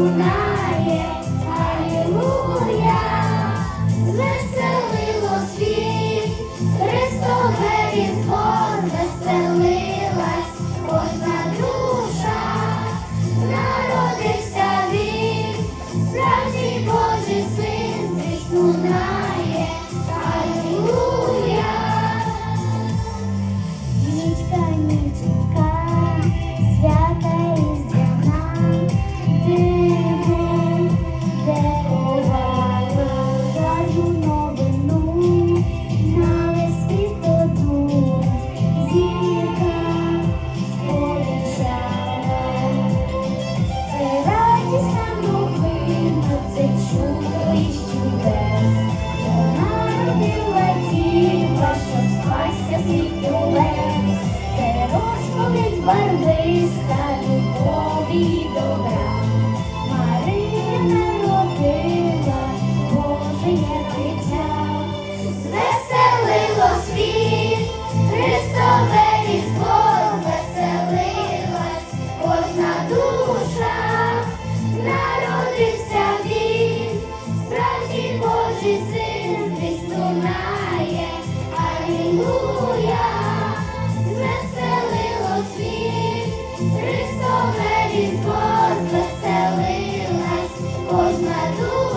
누가 Бандиська любові добра. Sadu